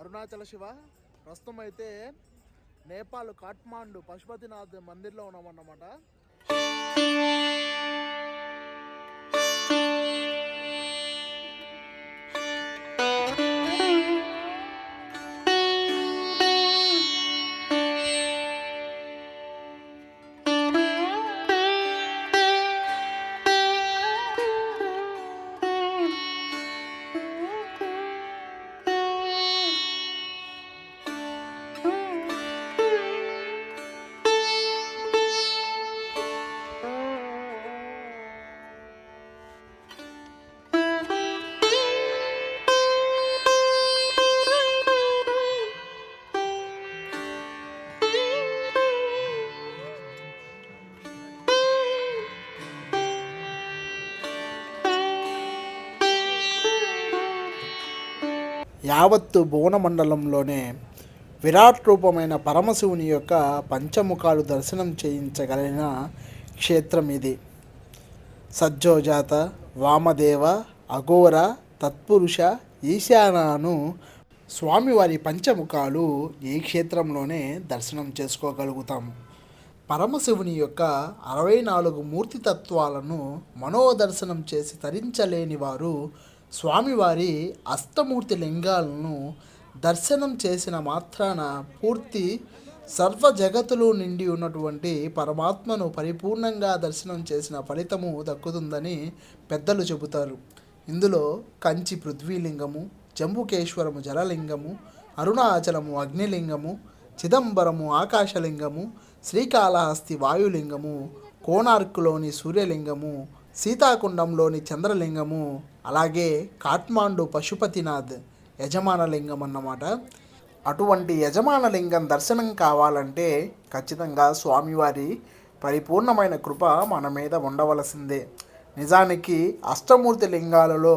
అరుణాచల శివ. ప్రస్తుతం అయితే నేపాల్ కాట్మాండు పశుపతినాథ్ మందిర్లో ఉన్నామన్నమాట. యావత్తు భువన మండలంలోనే విరాట్ రూపమైన పరమశివుని యొక్క పంచముఖాలు దర్శనం చేయించగలిగిన క్షేత్రం ఇది. సజ్జోజాత వామదేవ అఘోర తత్పురుష ఈశానాను స్వామివారి పంచముఖాలు ఈ క్షేత్రంలోనే దర్శనం చేసుకోగలుగుతాం. పరమశివుని యొక్క అరవై నాలుగు మూర్తి తత్వాలను మనోదర్శనం చేసి తరించలేని వారు స్వామివారి అష్టమూర్తి లింగాలను దర్శనం చేసిన మాత్రాన పూర్తి సర్వ జగతులు నిండి ఉన్నటువంటి పరమాత్మను పరిపూర్ణంగా దర్శనం చేసిన ఫలితము దక్కుతుందని పెద్దలు చెబుతారు. ఇందులో కంచి పృథ్వీలింగము జంబుకేశ్వరము జలలింగము అరుణాచలము అగ్నిలింగము చిదంబరము ఆకాశలింగము శ్రీకాళహస్తి వాయులింగము కోణార్కులోని సూర్యలింగము సీతాకుండంలోని చంద్రలింగము అలాగే కాట్మాండు పశుపతినాథ్ యజమాన లింగం అన్నమాట అటువంటి యజమాన లింగం దర్శనం కావాలంటే ఖచ్చితంగా స్వామివారి పరిపూర్ణమైన కృప మన మీద ఉండవలసిందే. నిజానికి అష్టమూర్తి లింగాలలో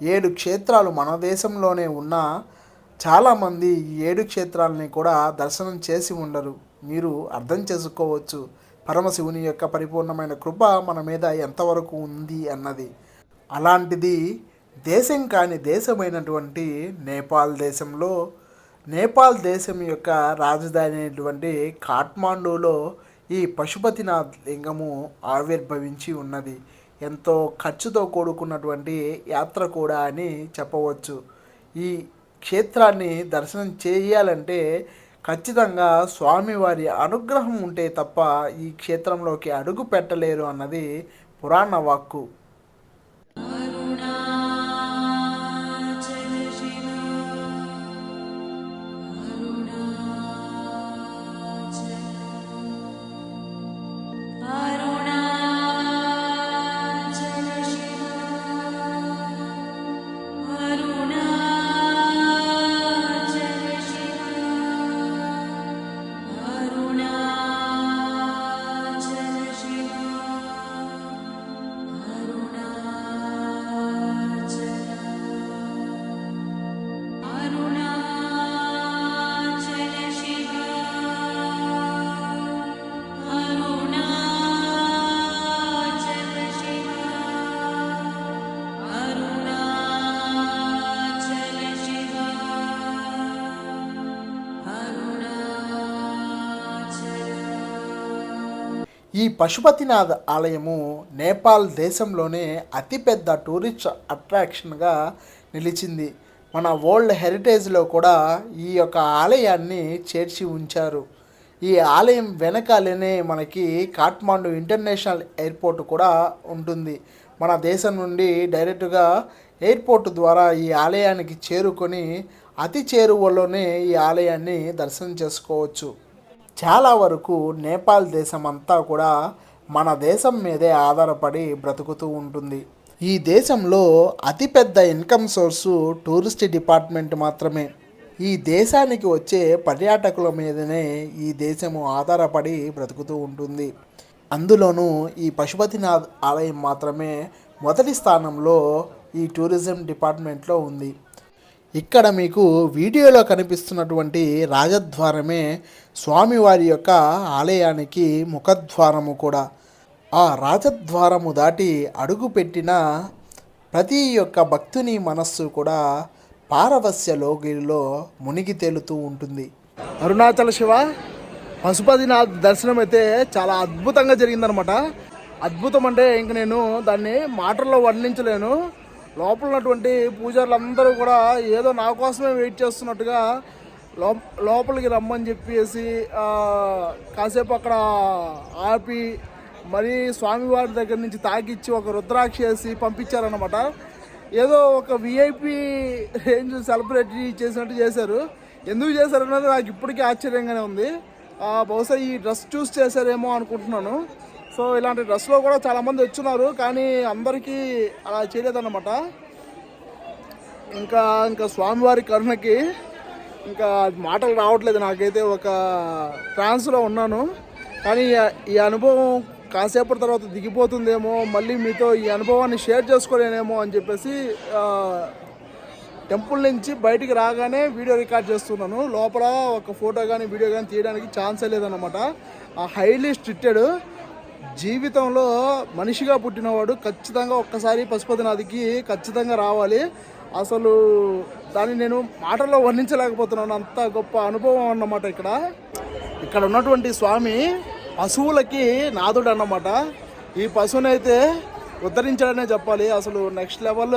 ఏడు క్షేత్రాలు మన దేశంలోనే ఉన్నా చాలామంది ఈ ఏడు క్షేత్రాలని కూడా దర్శనం చేసి ఉండరు. మీరు అర్థం చేసుకోవచ్చు. పరమశివుని యొక్క పరిపూర్ణమైన కృప మన మీద ఎంతవరకు ఉంది అన్నది. అలాంటిది దేశం కాని దేశమైనటువంటి నేపాల్ దేశంలో నేపాల్ దేశం యొక్క రాజధాని అయినటువంటి కాఠ్మాండూలో ఈ పశుపతినాథ్ లింగము ఆవిర్భవించి ఉన్నది. ఎంతో ఖర్చుతో కూడుకున్నటువంటి యాత్ర కూడా అని చెప్పవచ్చు. ఈ క్షేత్రాన్ని దర్శనం చేయాలంటే ఖచ్చితంగా స్వామివారి అనుగ్రహం ఉంటే తప్ప ఈ క్షేత్రంలోకి అడుగు పెట్టలేరు అన్నది పురాణ వాక్కు. ఈ పశుపతినాథ్ ఆలయము నేపాల్ దేశంలోనే అతిపెద్ద టూరిస్ట్ అట్రాక్షన్గా నిలిచింది. మన వరల్డ్ హెరిటేజ్లో కూడా ఈ యొక్క ఆలయాన్ని చేర్చి ఉంచారు. ఈ ఆలయం వెనకాలనే మనకి కాఠ్మాండు ఇంటర్నేషనల్ ఎయిర్పోర్ట్ కూడా ఉంటుంది. మన దేశం నుండి డైరెక్ట్గా ఎయిర్పోర్ట్ ద్వారా ఈ ఆలయానికి చేరుకొని అతి చేరువలోనే ఈ ఆలయాన్ని దర్శనం చేసుకోవచ్చు. చాలా వరకు నేపాల్ దేశం అంతా కూడా మన దేశం మీదే ఆధారపడి బ్రతుకుతూ ఉంటుంది. ఈ దేశంలో అతిపెద్ద ఇన్కమ్ సోర్సు టూరిస్ట్ డిపార్ట్మెంట్ మాత్రమే. ఈ దేశానికి వచ్చే పర్యాటకుల మీదనే ఈ దేశము ఆధారపడి బ్రతుకుతూ ఉంటుంది. అందులోనూ ఈ పశుపతినాథ్ ఆలయం మాత్రమే మొదటి స్థానంలో ఈ టూరిజం డిపార్ట్మెంట్లో ఉంది. ఇక్కడ మీకు వీడియోలో కనిపిస్తున్నటువంటి రాజద్వారమే స్వామివారి యొక్క ఆలయానికి ముఖద్వారము కూడా. ఆ రాజద్వారము దాటి అడుగు పెట్టిన ప్రతి యొక్క భక్తుని మనస్సు కూడా పారవస్య లోగిలో మునిగి తేలుతూ ఉంటుంది. అరుణాచల శివ పశుపతినాథ్ దర్శనం అయితే చాలా అద్భుతంగా జరిగిందనమాట. అద్భుతం అంటే ఇంక నేను దాన్ని మాటల్లో వర్ణించలేను. లోపల ఉన్నటువంటి పూజారులందరూ కూడా ఏదో నా కోసమే వెయిట్ చేస్తున్నట్టుగా లో లోపలికి రమ్మని చెప్పేసి కాసేపు అక్కడ ఆపి మరీ స్వామివారి దగ్గర నుంచి తాకిచ్చి ఒక రుద్రాక్ష వేసి పంపించారనమాట ఏదో ఒక విఐపి రేంజ్ సెలబ్రేట్ చేసినట్టు చేశారు. ఎందుకు చేశారన్నది నాకు ఇప్పటికీ ఆశ్చర్యంగానే ఉంది. బహుశా ఈ డ్రెస్ చూస్ చేశారేమో అనుకుంటున్నాను. సో ఇలాంటి డ్రెస్లో కూడా చాలామంది వచ్చున్నారు కానీ అందరికీ అలా చేయలేదన్నమాట. ఇంకా ఇంకా స్వామివారి కరుణకి ఇంకా మాటలు రావట్లేదు. నాకైతే ఒక ట్రాన్స్లో ఉన్నాను. కానీ ఈ- అనుభవం కాసేపటి తర్వాత దిగిపోతుందేమో మళ్ళీ మీతో ఈ అనుభవాన్ని షేర్ చేసుకోలేనేమో అని చెప్పేసి టెంపుల్ నుంచి బయటికి రాగానే వీడియో రికార్డ్ చేస్తున్నాను. లోపల ఒక ఫోటో కానీ వీడియో కానీ తీయడానికి ఛాన్సే లేదన్నమాట. హైలీ స్ట్రిక్టెడ్ జీవితంలో మనిషిగా పుట్టినవాడు ఖచ్చితంగా ఒక్కసారి పశుపతినాథ్కి ఖచ్చితంగా రావాలి. అసలు దాన్ని నేను మాటల్లో వర్ణించలేకపోతున్నాను. అంత గొప్ప అనుభవం అన్నమాట ఇక్కడ. ఇక్కడ ఉన్నటువంటి స్వామి పశువులకి నాదుడు అన్నమాట ఈ పశువుని అయితే ఉద్ధరించాడనే చెప్పాలి. అసలు నెక్స్ట్ లెవెల్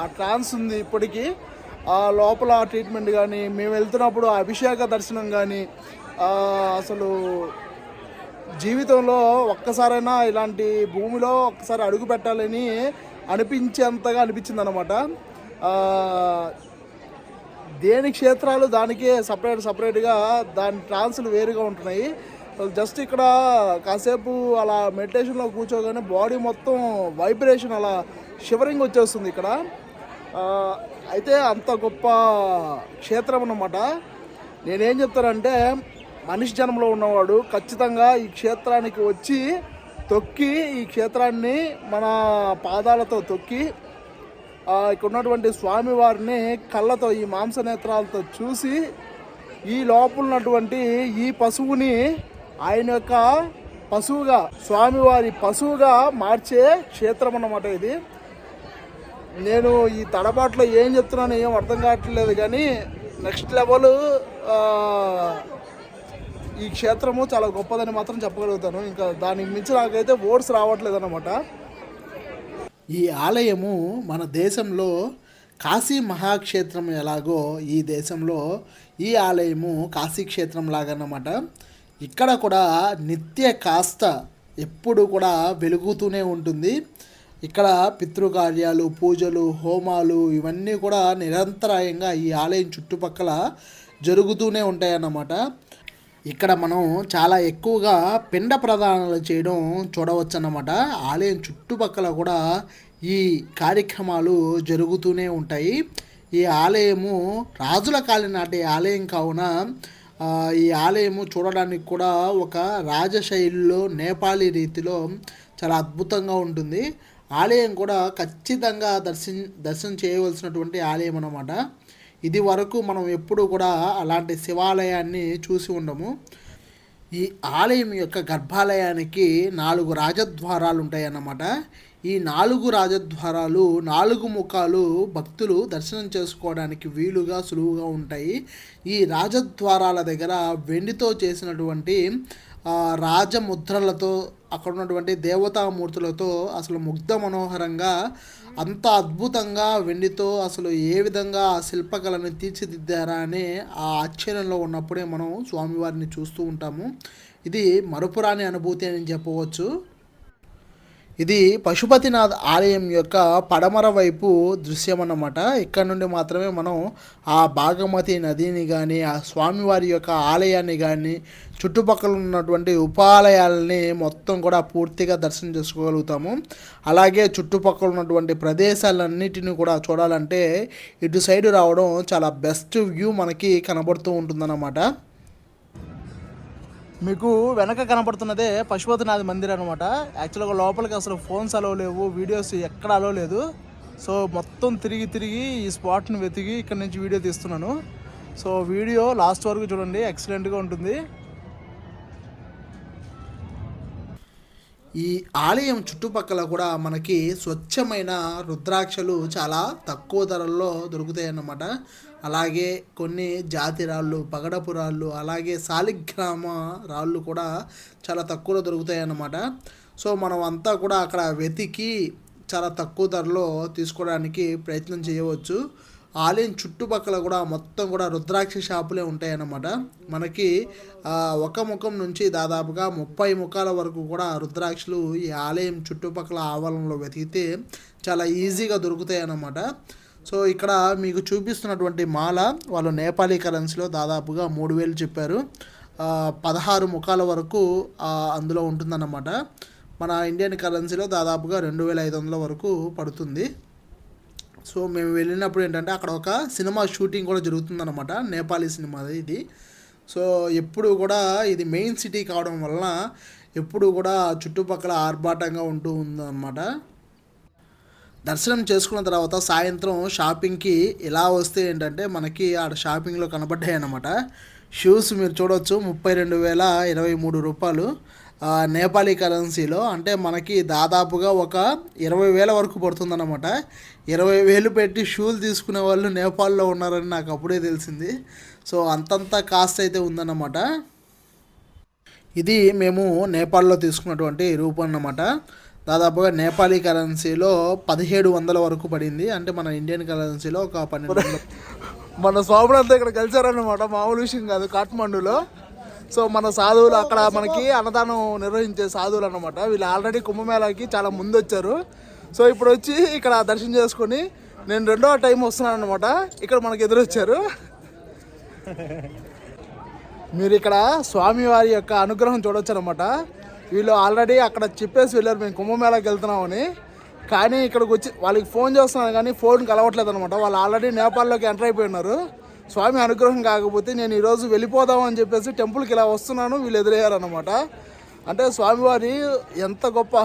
ఆ ట్రాన్స్ ఉంది ఇప్పటికీ. ఆ లోపల ట్రీట్మెంట్ కానీ మేము వెళ్తున్నప్పుడు అభిషేక దర్శనం కానీ అసలు జీవితంలో ఒక్కసారైనా ఇలాంటి భూమిలో ఒక్కసారి అడుగు పెట్టాలని అనిపించేంతగా అనిపించింది అనమాట దేని క్షేత్రాలు దానికే సపరేట్ సపరేట్గా దాని ట్రాన్స్లు వేరుగా ఉంటున్నాయి. జస్ట్ ఇక్కడ కాసేపు అలా మెడిటేషన్లో కూర్చోగానే బాడీ మొత్తం వైబ్రేషన్ అలా షివరింగ్ వచ్చేస్తుంది ఇక్కడ. అయితే అంత గొప్ప క్షేత్రం అన్నమాట. నేనేం చెప్తానంటే మనిషి జన్మలో ఉన్నవాడు ఖచ్చితంగా ఈ క్షేత్రానికి వచ్చి తొక్కి ఈ క్షేత్రాన్ని మన పాదాలతో తొక్కి ఇక్కడ ఉన్నటువంటి స్వామివారిని కళ్ళతో ఈ మాంసనేత్రాలతో చూసి ఈ లోపల ఉన్నటువంటి ఈ పశువుని ఆయన యొక్క పశువుగా స్వామివారి పశువుగా మార్చే క్షేత్రం అన్నమాట ఇది. నేను ఈ తడబాట్లో ఏం చెప్తున్నాను ఏం అర్థం కావట్లేదు కానీ నెక్స్ట్ లెవెల్ ఈ క్షేత్రము చాలా గొప్పదని మాత్రం చెప్పగలుగుతాను. ఇంకా దానికి మించి నాకైతే ఓట్స్ రావట్లేదు అనమాట ఈ ఆలయము మన దేశంలో కాశీ మహాక్షేత్రం ఎలాగో ఈ దేశంలో ఈ ఆలయము కాశీ క్షేత్రం లాగన్నమాట. ఇక్కడ కూడా నిత్య కాస్త ఎప్పుడు కూడా వెలుగుతూనే ఉంటుంది. ఇక్కడ పితృకార్యాలు పూజలు హోమాలు ఇవన్నీ కూడా నిరంతరాయంగా ఈ ఆలయం చుట్టుపక్కల జరుగుతూనే ఉంటాయన్నమాట. ఇక్కడ మనం చాలా ఎక్కువగా పిండ ప్రదానాలు చేయడం చూడవచ్చు అన్నమాట ఆలయం చుట్టుపక్కల కూడా ఈ కార్యక్రమాలు జరుగుతూనే ఉంటాయి. ఈ ఆలయము రాజుల కాలినాటి ఆలయం కావున ఈ ఆలయము చూడడానికి కూడా ఒక రాజశైలిలో నేపాలీ రీతిలో చాలా అద్భుతంగా ఉంటుంది. ఆలయం కూడా ఖచ్చితంగా దర్శన దర్శనం చేయవలసినటువంటి ఆలయం అన్నమాట ఇది వరకు మనం ఎప్పుడూ కూడా అలాంటి శివాలయాన్ని చూసి ఉండము. ఈ ఆలయం యొక్క గర్భాలయానికి నాలుగు రాజద్వారాలు ఉంటాయి అన్నమాట ఈ నాలుగు రాజద్వారాలు నాలుగు ముఖాలు భక్తులు దర్శనం చేసుకోవడానికి వీలుగా సులువుగా ఉంటాయి. ఈ రాజద్వారాల దగ్గర వెండితో చేసినటువంటి రాజముద్రలతో అక్కడ ఉన్నటువంటి దేవతామూర్తులతో అసలు ముగ్ధ మనోహరంగా అంత అద్భుతంగా వెండితో అసలు ఏ విధంగా ఆ శిల్పకళను తీర్చిదిద్దారా అనే ఆ ఆశ్చర్యంలో ఉన్నప్పుడే మనం స్వామివారిని చూస్తూ ఉంటాము. ఇది మరపురాని అనుభూతి అని చెప్పవచ్చు. ఇది పశుపతినాథ్ ఆలయం యొక్క పడమర వైపు దృశ్యం అన్నమాట ఇక్కడ నుండి మాత్రమే మనం ఆ భాగమతి నదిని కానీ ఆ స్వామివారి యొక్క ఆలయాన్ని కానీ చుట్టుపక్కల ఉన్నటువంటి ఉపాలయాలని మొత్తం కూడా పూర్తిగా దర్శనం చేసుకోగలుగుతాము. అలాగే చుట్టుపక్కల ఉన్నటువంటి ప్రదేశాలన్నిటిని కూడా చూడాలంటే ఇటు సైడ్ రావడం చాలా బెస్ట్ వ్యూ మనకి కనబడుతూ ఉంటుందన్నమాట. మీకు వెనక కనపడుతున్నదే పశుపతినాథ్ మందిర్ అనమాట యాక్చువల్గా లోపలికి అసలు ఫోన్స్ అలో లేవు వీడియోస్ ఎక్కడ అలో లేదు. సో మొత్తం తిరిగి తిరిగి ఈ స్పాట్ని వెతికి ఇక్కడ నుంచి వీడియో తీస్తున్నాను. సో వీడియో లాస్ట్ వరకు చూడండి ఎక్సలెంట్గా ఉంటుంది. ఈ ఆలయం చుట్టుపక్కల కూడా మనకి స్వచ్ఛమైన రుద్రాక్షలు చాలా తక్కువ ధరల్లో దొరుకుతాయి అన్నమాట అలాగే కొన్ని జాతి రాళ్ళు పగడపు రాళ్ళు అలాగే సాలిగ్రామ రాళ్ళు కూడా చాలా తక్కువలో దొరుకుతాయి అన్నమాట సో మనం అంతా కూడా అక్కడ వెతికి చాలా తక్కువ ధరలో తీసుకోవడానికి ప్రయత్నం చేయవచ్చు. ఆలయం చుట్టుపక్కల కూడా మొత్తం కూడా రుద్రాక్ష షాపులే ఉంటాయన్నమాట. మనకి ఒక ముఖం నుంచి దాదాపుగా ముప్పై ముఖాల వరకు కూడా రుద్రాక్షలు ఈ ఆలయం చుట్టుపక్కల ఆవరణలో వెతికితే చాలా ఈజీగా దొరుకుతాయి అన్నమాట సో ఇక్కడ మీకు చూపిస్తున్నటువంటి మాల వాళ్ళు నేపాలీ కరెన్సీలో దాదాపుగా మూడు వేలు చెప్పారు. పదహారు ముఖాల వరకు అందులో ఉంటుందన్నమాట. మన ఇండియన్ కరెన్సీలో దాదాపుగా రెండు వేల ఐదు వందల వరకు పడుతుంది. సో మేము వెళ్ళినప్పుడు ఏంటంటే అక్కడ ఒక సినిమా షూటింగ్ కూడా జరుగుతుందన్నమాట. నేపాలీ సినిమా ఇది. సో ఎప్పుడు కూడా ఇది మెయిన్ సిటీ కావడం వలన ఎప్పుడు కూడా చుట్టుపక్కల ఆర్భాటంగా ఉంటూ ఉందన్నమాట. దర్శనం చేసుకున్న తర్వాత సాయంత్రం షాపింగ్కి ఇలా వస్తే ఏంటంటే మనకి ఆడ షాపింగ్లో కనబడ్డాయి అన్నమాట షూస్ మీరు చూడవచ్చు ముప్పై రెండు వేల ఇరవై మూడు రూపాయలు. నేపాలీ కరెన్సీలో. అంటే మనకి దాదాపుగా ఒక ఇరవై వేల వరకు పడుతుందన్నమాట. ఇరవై వేలు పెట్టి షూలు తీసుకునే వాళ్ళు నేపాల్లో ఉన్నారని నాకు అప్పుడే తెలిసింది. సో అంతంత కాస్ట్ అయితే ఉందన్నమాట. ఇది మేము నేపాల్లో తీసుకున్నటువంటి రూపం అన్నమాట దాదాపుగా నేపాలీ కరెన్సీలో పదిహేడు వందల వరకు పడింది. అంటే మన ఇండియన్ కరెన్సీలో ఒక పన్నెండు మన స్వాములంతా ఇక్కడ కలిసారన్నమాట. మామూలు విషయం కాదు కాఠ్మండూలో. సో మన సాధువులు అక్కడ మనకి అన్నదానం నిర్వహించే సాధువులు అన్నమాట. వీళ్ళు ఆల్రెడీ కుంభమేళాకి చాలా ముందు వచ్చారు సో ఇప్పుడు వచ్చి ఇక్కడ దర్శనం చేసుకొని నేను రెండో టైం వస్తున్నాను అనమాట ఇక్కడ మనకి ఎదురొచ్చారు. మీరు ఇక్కడ స్వామివారి యొక్క అనుగ్రహం చూడొచ్చు అనమాట వీళ్ళు ఆల్రెడీ అక్కడ చెప్పేసి వెళ్ళారు మేము కుంభమేళాకి వెళ్తున్నామని. కానీ ఇక్కడికి వచ్చి వాళ్ళకి ఫోన్ చేస్తున్నాను కానీ ఫోన్ కలవట్లేదు అనమాట వాళ్ళు ఆల్రెడీ నేపాల్లోకి ఎంటర్ అయిపోయి ఉన్నారు స్వామి అనుగ్రహం కాకపోతే నేను ఈరోజు వెళ్ళిపోదామని చెప్పేసి టెంపుల్కి ఇలా వస్తున్నాను వీళ్ళు ఎదురయ్యారనమాట అంటే స్వామివారి ఎంత గొప్ప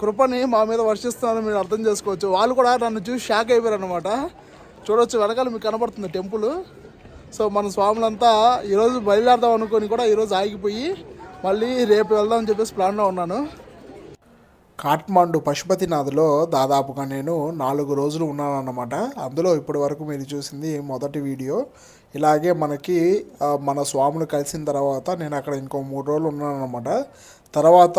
కృపని మా మీద వర్షిస్తున్నారో మీరు అర్థం చేసుకోవచ్చు. వాళ్ళు కూడా నన్ను చూసి షాక్ అయిపోయారు అనమాట చూడొచ్చు వెనకాల మీకు కనబడుతుంది టెంపుల్. సో మన స్వాములంతా ఈరోజు బయలుదేరదాం అనుకొని కూడా ఈరోజు ఆగిపోయి మళ్ళీ రేపు వెళ్దాం అని చెప్పేసి ప్లాన్లో ఉన్నాను. కాఠ్మాండు పశుపతినాథ్లో దాదాపుగా నేను నాలుగు రోజులు ఉన్నానన్నమాట. అందులో ఇప్పటి వరకు మీరు చూసింది మొదటి వీడియో. ఇలాగే మనకి మన స్వాములు కలిసిన తర్వాత నేను అక్కడ ఇంకో మూడు రోజులు ఉన్నానన్నమాట. తర్వాత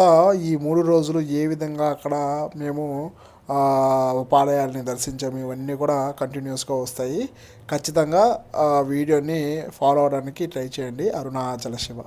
ఈ మూడు రోజులు ఏ విధంగా అక్కడ మేము ఉపాలయాల్ని దర్శించాము ఇవన్నీ కూడా కంటిన్యూస్గా వస్తాయి. ఖచ్చితంగా వీడియోని ఫాలో అవడానికి ట్రై చేయండి. అరుణాచల శివ.